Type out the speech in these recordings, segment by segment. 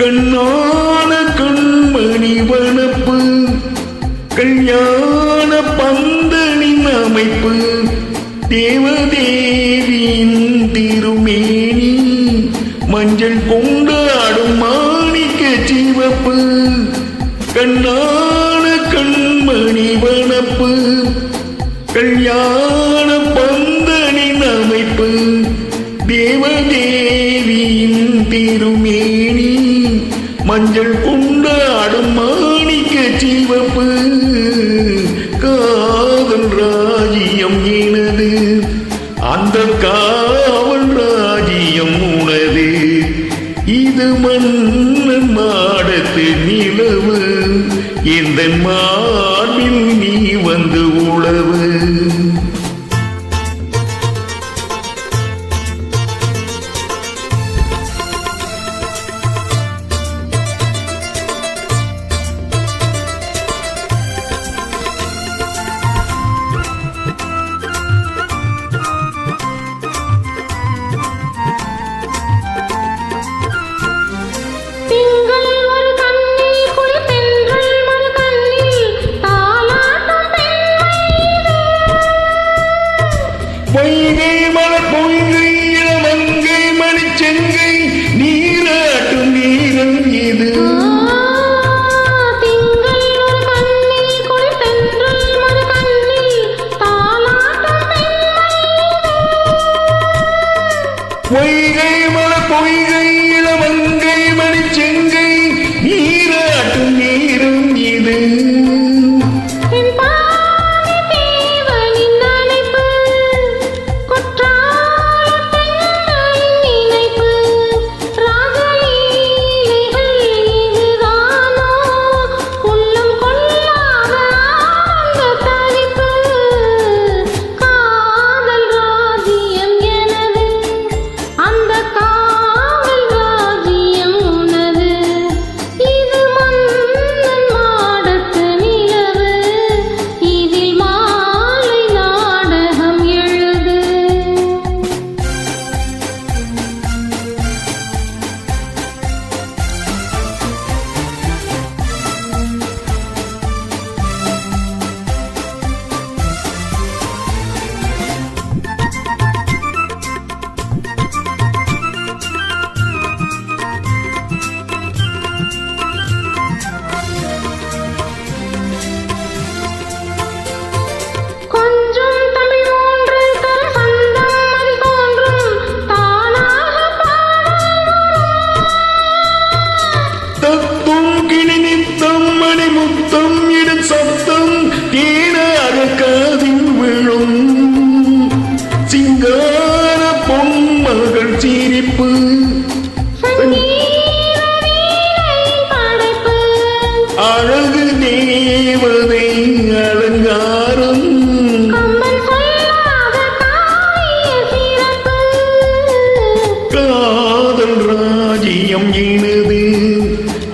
கண்ணான கண்மணி வனப்பு கல்யாண பந்தனின் அமைப்பு தேவதேவியின் திருமேனி மஞ்சள் கொண்டாடும் மாணிக்க சிவப்பு கண்ணான கண்மணி வனப்பு கல்யாண பந்தனின் அமைப்பு தேவதேவியின் திருமேனி. மஞ்சள் உண்டாடும் மாணிக்க சீவப்பு. காதல் ராஜ்யம் எனது. அந்த காவல் ராஜ்யம் உனது. இது மன்னன் மாடத்து நிலவு. இந்த மா We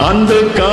அந்த கா